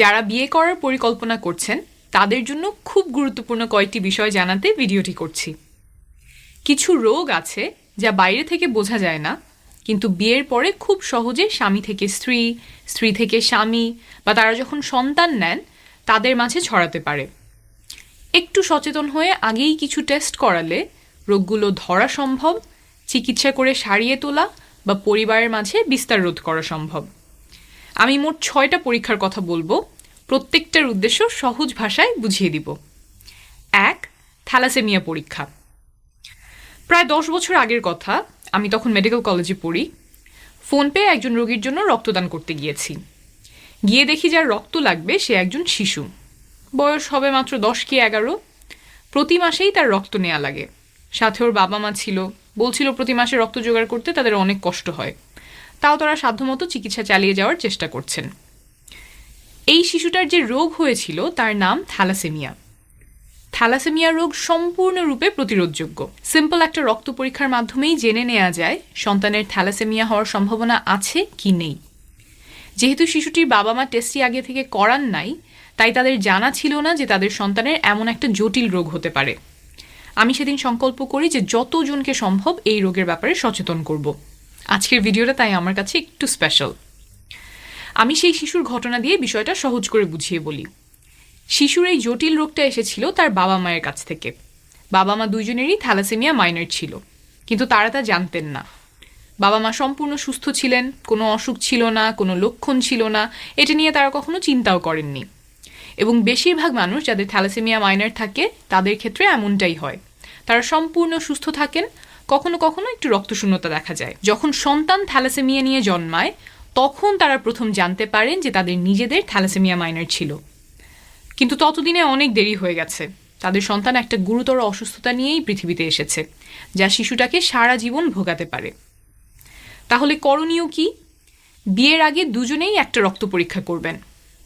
যারা বিয়ে করার পরিকল্পনা করছেন, তাদের জন্য খুব গুরুত্বপূর্ণ কয়েকটি বিষয় জানাতে ভিডিওটি করছি। কিছু রোগ আছে যা বাইরে থেকে বোঝা যায় না, কিন্তু বিয়ের পরে খুব সহজে স্বামী থেকে স্ত্রী স্ত্রী থেকে স্বামী বা তারা যখন সন্তান নেন, তাদের মাঝে ছড়াতে পারে। একটু সচেতন হয়ে আগেই কিছু টেস্ট করালে রোগগুলো ধরা সম্ভব, চিকিৎসা করে সারিয়ে তোলা বা পরিবারের মাঝে বিস্তার রোধ করা সম্ভব। আমি মোট ছয়টা পরীক্ষার কথা বলব। প্রত্যেকটার উদ্দেশ্য সহজ ভাষায় বুঝিয়ে দিব। এক, থ্যালাসেমিয়া পরীক্ষা। প্রায় দশ বছর আগের কথা, আমি তখন মেডিকেল কলেজে পড়ি। ফোন পেয়ে একজন রোগীর জন্য রক্তদান করতে গিয়েছি। গিয়ে দেখি যার রক্ত লাগবে সে একজন শিশু। বয়স হবে মাত্র দশ কি এগারো। প্রতি মাসেই তার রক্ত নেওয়া লাগে। সাথে ওর বাবা মা ছিল। বলছিল প্রতি মাসে রক্ত জোগাড় করতে তাদের অনেক কষ্ট হয়। তাও তারা সাধ্যমতো চিকিৎসা চালিয়ে যাওয়ার চেষ্টা করছেন। এই শিশুটার যে রোগ হয়েছিল, তার নাম থ্যালাসেমিয়া। থ্যালাসেমিয়া রোগ সম্পূর্ণরূপে প্রতিরোধযোগ্য। সিম্পল একটা রক্ত পরীক্ষার মাধ্যমেই জেনে নেওয়া যায়, সন্তানের থ্যালাসেমিয়া হওয়ার সম্ভাবনা আছে কি নেই। যেহেতু শিশুটির বাবা মা টেস্টটি আগে থেকে করান নাই, তাই তাদের জানা ছিল না যে তাদের সন্তানের এমন একটা জটিল রোগ হতে পারে। আমি সেদিন সংকল্প করি যে যতজনকে সম্ভব এই রোগের ব্যাপারে সচেতন করব। আজকের ভিডিওটা তাই আমার কাছে একটু স্পেশাল আমি সেই শিশুর ঘটনা দিয়ে বিষয়টা সহজ করে বুঝিয়ে বলি। শিশুর এই জটিল রোগটা এসেছিল তার বাবা মায়ের কাছ থেকে। বাবা মা দুইজনেরই থ্যালাসেমিয়া মাইনর ছিল, কিন্তু তারা তা জানতেন না। বাবা মা সম্পূর্ণ সুস্থ ছিলেন, কোনো অসুখ ছিল না, কোনো লক্ষণ ছিল না, এটা নিয়ে তারা কখনো চিন্তাও করেননি। এবং বেশিরভাগ মানুষ যাদের থ্যালাসেমিয়া মাইনার থাকে, তাদের ক্ষেত্রে এমনটাই হয়। তারা সম্পূর্ণ সুস্থ থাকেন কখনো কখনো একটু রক্তশূন্যতা দেখা যায়। যখন সন্তান থ্যালাসেমিয়া নিয়ে জন্মায়, তখন তারা প্রথম জানতে পারেন যে তাদের নিজেদের থ্যালাসেমিয়া মাইনার ছিল। কিন্তু ততদিনে অনেক দেরি হয়ে গেছে। তাদের সন্তান একটা গুরুতর অসুস্থতা নিয়েই পৃথিবীতে এসেছে, যা শিশুটাকে সারা জীবন ভোগাতে পারে। তাহলে করণীয় কি? বিয়ের আগে দুজনেই একটা রক্ত পরীক্ষা করবেন।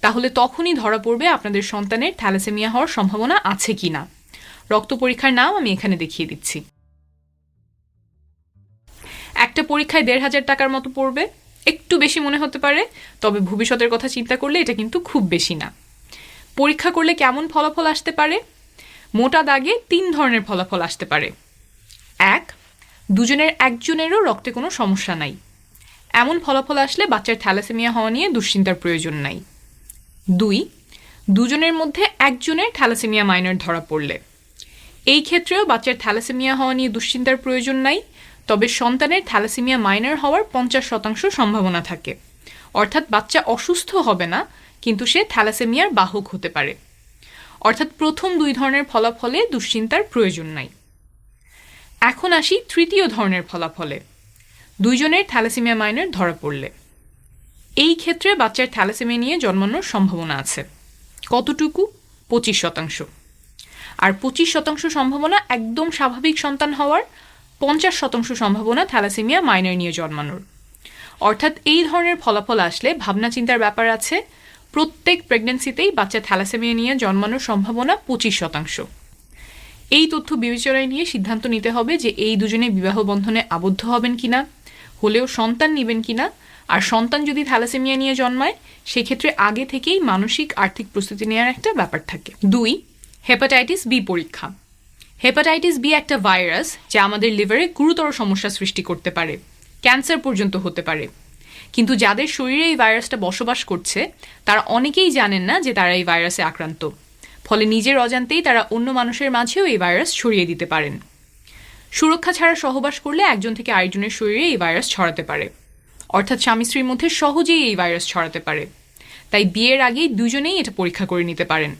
তাহলে তখনই ধরা পড়বে আপনাদের সন্তানের থ্যালাসেমিয়া হওয়ার সম্ভাবনা আছে কি না রক্ত পরীক্ষার নাম আমি এখানে দেখিয়ে দিচ্ছি। একটা পরীক্ষায় দেড় হাজার টাকার মতো পড়বে। একটু বেশি মনে হতে পারে, তবে ভবিষ্যতের কথা চিন্তা করলে এটা কিন্তু খুব বেশি না। পরীক্ষা করলে কেমন ফলাফল আসতে পারে? মোটা দাগে তিন ধরনের ফলাফল আসতে পারে। এক, দুজনের একজনেরও রক্তে কোনো সমস্যা নাই। এমন ফলাফল আসলে বাচ্চার থ্যালাসেমিয়া হওয়া নিয়ে দুশ্চিন্তার প্রয়োজন নাই। দুই, দুজনের মধ্যে একজনের থ্যালাসেমিয়া মাইনর ধরা পড়লে। এই ক্ষেত্রেও বাচ্চার থ্যালাসেমিয়া হওয়া নিয়ে দুশ্চিন্তার প্রয়োজন নাই তবে সন্তানের থ্যালাসেমিয়া মাইনার হওয়ার পঞ্চাশ শতাংশ সম্ভাবনা থাকে। অর্থাৎ বাচ্চা অসুস্থ হবে না, কিন্তু সে থ্যালাসেমিয়ার বাহক হতে পারে। অর্থাৎ প্রথম দুই ধরনের ফলাফলে দুশ্চিন্তার প্রয়োজন নাই। এখন আসি তৃতীয় ধরনের ফলাফলে। দুইজনের থ্যালাসেমিয়া মাইনর ধরা পড়লে। এই ক্ষেত্রে বাচ্চার থ্যালাসেমিয়া নিয়ে জন্মানোর সম্ভাবনা আছে। কতটুকু? পঁচিশ শতাংশ। আর পঁচিশ শতাংশ সম্ভাবনা একদম স্বাভাবিক সন্তান হওয়ার পঞ্চাশ শতাংশ সম্ভাবনা থ্যালাসেমিয়া মাইনর নিয়ে জন্মানোর। অর্থাৎ এই ধরনের ফলাফল আসলে ভাবনা চিন্তার ব্যাপার আছে। প্রত্যেক প্রেগনেন্সিতেই বাচ্চা থ্যালাসেমিয়া নিয়ে জন্মানোর সম্ভাবনা পঁচিশ শতাংশ। এই তথ্য বিবেচনায় নিয়ে সিদ্ধান্ত নিতে হবে যে এই দুজনে বিবাহ বন্ধনে আবদ্ধ হবেন কিনা, হলেও সন্তান নেবেন কিনা, আর সন্তান যদি থ্যালাসেমিয়া নিয়ে জন্মায়, সেক্ষেত্রে আগে থেকেই মানসিক আর্থিক প্রস্তুতি নেওয়ার একটা ব্যাপার থাকে। দুই, হেপাটাইটিস বি পরীক্ষা। হেপাটাইটিস বি একটা ভাইরাস যা আমাদের লিভারে গুরুতর সমস্যা সৃষ্টি করতে পারে, ক্যান্সার পর্যন্ত হতে পারে। কিন্তু যাদের শরীরে এই ভাইরাসটা বসবাস করছে, তারা অনেকেই জানেন না যে তারা এই ভাইরাসে আক্রান্ত। ফলে নিজের অজান্তেই তারা অন্য মানুষের মাঝেও এই ভাইরাস ছড়িয়ে দিতে পারেন। সুরক্ষা ছাড়া সহবাস করলে একজন থেকে আরেকজনের শরীরে এই ভাইরাস ছড়াতে পারে। অর্থাৎ স্বামী স্ত্রীর মধ্যে সহজেই এই ভাইরাস ছড়াতে পারে। তাই বিয়ের আগেই দুজনেই এটা পরীক্ষা করে নিতে পারেন।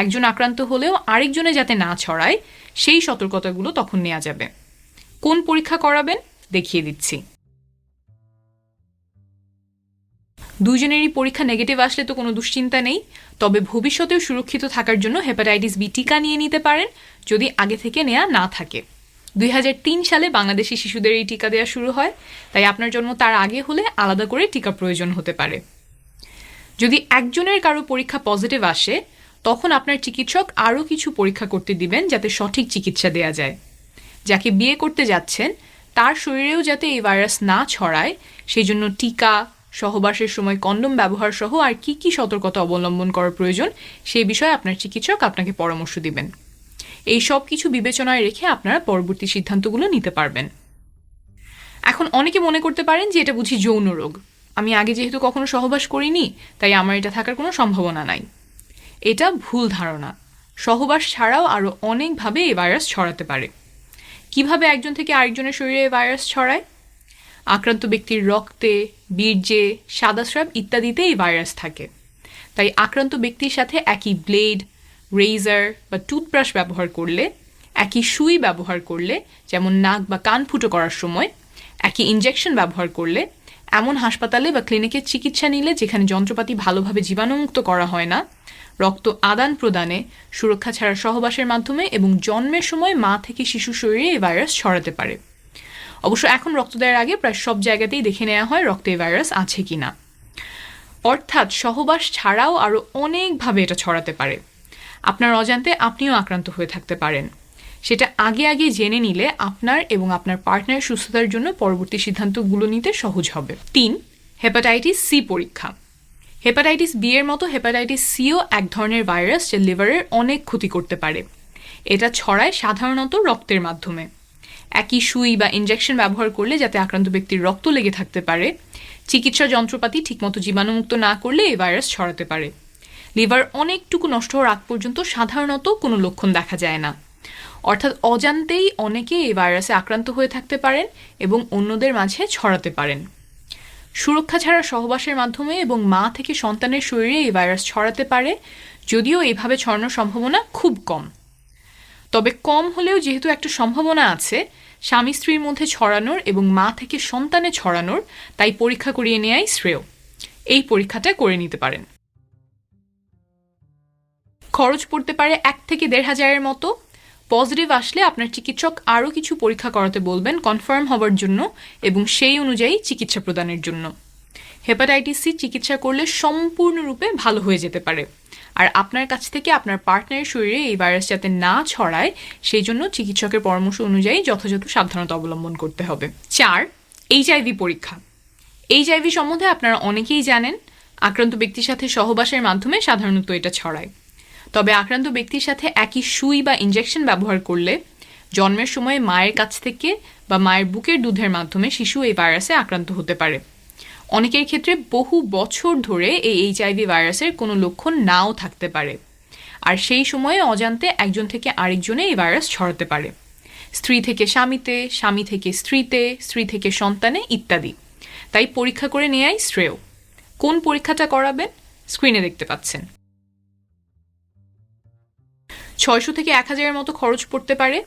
একজন আক্রান্ত হলেও আরেকজনে যাতে না ছড়ায়, সেই সতর্কতাগুলো তখন নেওয়া যাবে। কোন পরীক্ষা করাবেন দেখিয়ে দিচ্ছি। দুজনেরই পরীক্ষা নেগেটিভ আসলে তো কোনো দুশ্চিন্তা নেই, তবে ভবিষ্যতেও সুরক্ষিত থাকার জন্য হেপাটাইটিস বি টিকা নিয়ে নিতে পারেন যদি আগে থেকে নেওয়া না থাকে। দুই হাজার তিন সালে বাংলাদেশি শিশুদের এই টিকা দেওয়া শুরু হয়, তাই আপনার জন্ম তার আগে হলে আলাদা করে টিকা প্রয়োজন হতে পারে। যদি একজনের কারও পরীক্ষা পজিটিভ আসে তখন আপনার চিকিৎসক আরও কিছু পরীক্ষা করতে দিবেন যাতে সঠিক চিকিৎসা দেয়া যায়। যাকে বিয়ে করতে যাচ্ছেন, তার শরীরেও যাতে এই ভাইরাস না ছড়ায় সেই জন্য টিকা, সহবাসের সময় কন্ডোম ব্যবহার সহ আর কি কি সতর্কতা অবলম্বন করা প্রয়োজন সেই বিষয়ে আপনার চিকিৎসক আপনাকে পরামর্শ দিবেন। এই সব কিছু বিবেচনায় রেখে আপনারা পরবর্তী সিদ্ধান্তগুলো নিতে পারবেন। এখন অনেকে মনে করতে পারেন যে এটা বুঝি যৌন রোগ। আমি আগে যেহেতু কখনো সহবাস করিনি, তাই আমার এটা থাকার কোনো সম্ভাবনা নাই। এটা ভুল ধারণা। সহবাস ছাড়াও আরও অনেকভাবে এই ভাইরাস ছড়াতে পারে। কীভাবে একজন থেকে আরেকজনের শরীরে ভাইরাস ছড়ায়? আক্রান্ত ব্যক্তির রক্তে, বীর্যে, সাদাস্রাব ইত্যাদিতে এই ভাইরাস থাকে। তাই আক্রান্ত ব্যক্তির সাথে একই ব্লেড রেজার বা টুথব্রাশ ব্যবহার করলে, একই সুই ব্যবহার করলে, যেমন নাক বা কান ফুটো করার সময়, একই ইনজেকশন ব্যবহার করলে, এমন হাসপাতালে বা ক্লিনিকে চিকিৎসা নিলে যেখানে যন্ত্রপাতি ভালোভাবে জীবাণুমুক্ত করা হয় না রক্ত আদান প্রদানে, সুরক্ষা ছাড়া সহবাসের মাধ্যমে এবং জন্মের সময় মা থেকে শিশু শরীরে এই ভাইরাস ছড়াতে পারে। অবশ্য এখন রক্ত দেওয়ার আগে প্রায় সব জায়গাতেই দেখে নেওয়া হয় রক্তে ভাইরাস আছে কিনা। অর্থাৎ সহবাস ছাড়াও আরও অনেকভাবে এটা ছড়াতে পারে। আপনার অজান্তে আপনিও আক্রান্ত হয়ে থাকতে পারেন। সেটা আগে আগে জেনে নিলে আপনার এবং আপনার পার্টনারের সুস্থতার জন্য পরবর্তী সিদ্ধান্তগুলো নিতে সহজ হবে। তিন, হেপাটাইটিস সি পরীক্ষা। হেপাটাইটিস বি এর মতো হেপাটাইটিস সিও এক ধরনের ভাইরাস যা লিভারের অনেক ক্ষতি করতে পারে। এটা ছড়ায় সাধারণত রক্তের মাধ্যমে। একই সুই বা ইনজেকশন ব্যবহার করলে যাতে আক্রান্ত ব্যক্তির রক্ত লেগে থাকতে পারে, চিকিৎসা যন্ত্রপাতি ঠিকমতো জীবাণুমুক্ত না করলে এই ভাইরাস ছড়াতে পারে। লিভার অনেকটুকু নষ্ট হওয়ার আগ পর্যন্ত সাধারণত কোনো লক্ষণ দেখা যায় না। অর্থাৎ অজান্তেই অনেকে এই ভাইরাসে আক্রান্ত হয়ে থাকতে পারেন এবং অন্যদের মাঝে ছড়াতে পারেন। সুরক্ষা ছাড়া সহবাসের মাধ্যমে এবং মা থেকে সন্তানের শরীরে এই ভাইরাস ছড়াতে পারে, যদিও এইভাবে ছড়ানোর সম্ভাবনা খুব কম। তবে কম হলেও যেহেতু একটা সম্ভাবনা আছে, স্বামী স্ত্রীর মধ্যে ছড়ানোর এবং মা থেকে সন্তানে ছড়ানোর, তাই পরীক্ষা করিয়ে নেয়াই শ্রেয়। এই পরীক্ষাটা করে নিতে পারেন। খরচ পড়তে পারে এক থেকে দেড় হাজারের মতো। পজিটিভ আসলে আপনার চিকিৎসক আরও কিছু পরীক্ষা করাতে বলবেন কনফার্ম হওয়ার জন্য এবং সেই অনুযায়ী চিকিৎসা প্রদানের জন্য। হেপাটাইটিস সি চিকিৎসা করলে সম্পূর্ণরূপে ভালো হয়ে যেতে পারে। আর আপনার কাছ থেকে আপনার পার্টনারের শরীরে এই ভাইরাস যাতে না ছড়ায়, সেই জন্য চিকিৎসকের পরামর্শ অনুযায়ী যথাযথ সাবধানতা অবলম্বন করতে হবে। চার এইচআইভি পরীক্ষা। এইচআইভি সম্বন্ধে আপনারা অনেকেই জানেন, আক্রান্ত ব্যক্তির সাথে সহবাসের মাধ্যমে সাধারণত এটা ছড়ায়। তবে আক্রান্ত ব্যক্তির সাথে একই সুই বা ইনজেকশন ব্যবহার করলে জন্মের সময় মায়ের কাছ থেকে বা মায়ের বুকের দুধের মাধ্যমে শিশু এই ভাইরাসে আক্রান্ত হতে পারে। অনেকের ক্ষেত্রে বহু বছর ধরে এই এইচআইভি ভাইরাসের কোনো লক্ষণ নাও থাকতে পারে। আর সেই সময়ে অজান্তে একজন থেকে আরেকজনে এই ভাইরাস ছড়াতে পারে। স্ত্রী থেকে স্বামীতে, স্বামী থেকে স্ত্রীতে, স্ত্রী থেকে সন্তানে ইত্যাদি। তাই পরীক্ষা করে নেয়াই শ্রেয়। কোন পরীক্ষাটা করাবেন? স্ক্রিনে দেখতে পাচ্ছেন। ছয়শো থেকে এক হাজারের মতো খরচ পড়তে পারে।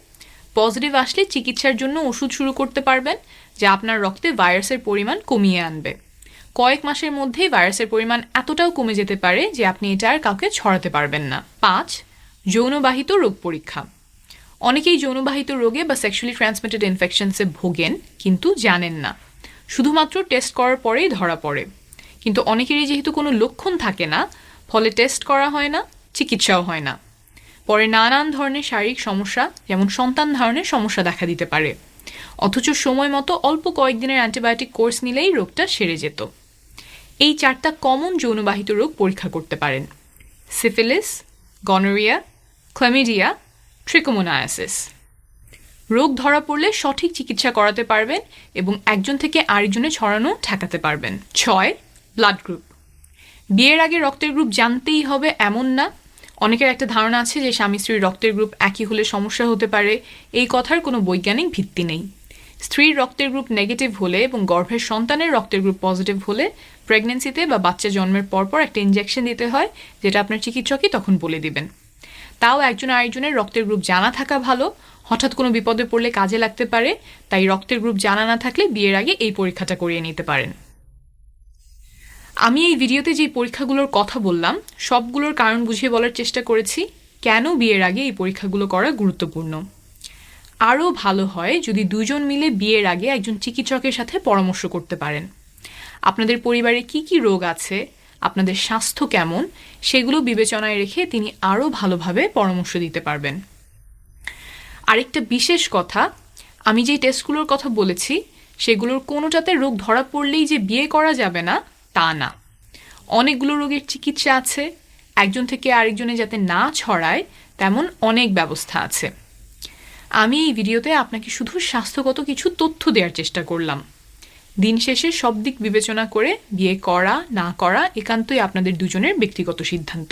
পজিটিভ আসলে চিকিৎসার জন্য ওষুধ শুরু করতে পারবেন, যা আপনার রক্তে ভাইরাসের পরিমাণ কমিয়ে আনবে। কয়েক মাসের মধ্যেই ভাইরাসের পরিমাণ এতটাও কমে যেতে পারে যে আপনি এটা আর কাউকে ছড়াতে পারবেন না। পাঁচ, যৌনবাহিত রোগ পরীক্ষা। অনেকেই যৌনবাহিত রোগে বা সেক্সুয়ালি ট্রান্সমিটেড ইনফেকশনসে ভোগেন, কিন্তু জানেন না। শুধুমাত্র টেস্ট করার পরেই ধরা পড়ে। কিন্তু অনেকেরই যেহেতু কোনো লক্ষণ থাকে না, ফলে টেস্ট করা হয় না, চিকিৎসাও হয় না। পরে নানান ধরনের শারীরিক সমস্যা, যেমন সন্তান ধারণের সমস্যা দেখা দিতে পারে। অথচ সময় মতো অল্প কয়েকদিনের অ্যান্টিবায়োটিক কোর্স নিলেই রোগটা সেরে যেত। এই চারটা কমন যৌনবাহিত রোগ পরীক্ষা করতে পারেন। Syphilis, gonorrhoea chlamydia trichomoniasis. রোগ ধরা পড়লে সঠিক চিকিৎসা করাতে পারবেন এবং একজন থেকে আরেকজনে ছড়ানো ঠেকাতে পারবেন। ছয়, ব্লাড গ্রুপ। বিয়ের আগে রক্তের গ্রুপ জানতেই হবে এমন না অনেকের একটা ধারণা আছে যে স্বামী স্ত্রীর রক্তের গ্রুপ একই হলে সমস্যা হতে পারে। এই কথার কোনো বৈজ্ঞানিক ভিত্তি নেই। স্ত্রীর রক্তের গ্রুপ নেগেটিভ হলে এবং গর্ভের সন্তানের রক্তের গ্রুপ পজিটিভ হলে প্রেগনেন্সিতে বা বাচ্চা জন্মের পরপর একটা ইঞ্জেকশন দিতে হয়, যেটা আপনার চিকিৎসকই তখন বলে দিবেন। তাও একজন আরেকজনের রক্তের গ্রুপ জানা থাকা ভালো, হঠাৎ কোনো বিপদে পড়লে কাজে লাগতে পারে, তাই রক্তের গ্রুপ জানা না থাকলে বিয়ের আগে এই পরীক্ষাটা করিয়ে নিতে পারেন। আমি এই ভিডিওতে যে পরীক্ষাগুলোর কথা বললাম, সবগুলোর কারণ বুঝিয়ে বলার চেষ্টা করেছি, কেন বিয়ের আগে এই পরীক্ষাগুলো করা গুরুত্বপূর্ণ। আরও ভালো হয় যদি দুজন মিলে বিয়ের আগে একজন চিকিৎসকের সাথে পরামর্শ করতে পারেন। আপনাদের পরিবারে কি কি রোগ আছে? আপনাদের স্বাস্থ্য কেমন? সেগুলো বিবেচনায় রেখে তিনি আরও ভালোভাবে পরামর্শ দিতে পারবেন। আরেকটা বিশেষ কথা, আমি যেই টেস্টগুলোর কথা বলেছি, সেগুলোর কোনোটাতে রোগ ধরা পড়লেই যে বিয়ে করা যাবে না তা না। অনেকগুলো রোগের চিকিৎসা আছে, একজন থেকে আরেকজনে যাতে না ছড়ায়, তেমন অনেক ব্যবস্থা আছে। আমি এই ভিডিওতে আপনাকে শুধু স্বাস্থ্যগত কিছু তথ্য দেওয়ার চেষ্টা করলাম। দিন শেষে সব দিক বিবেচনা করে বিয়ে করা, না করা একান্তই আপনাদের দুজনের ব্যক্তিগত সিদ্ধান্ত।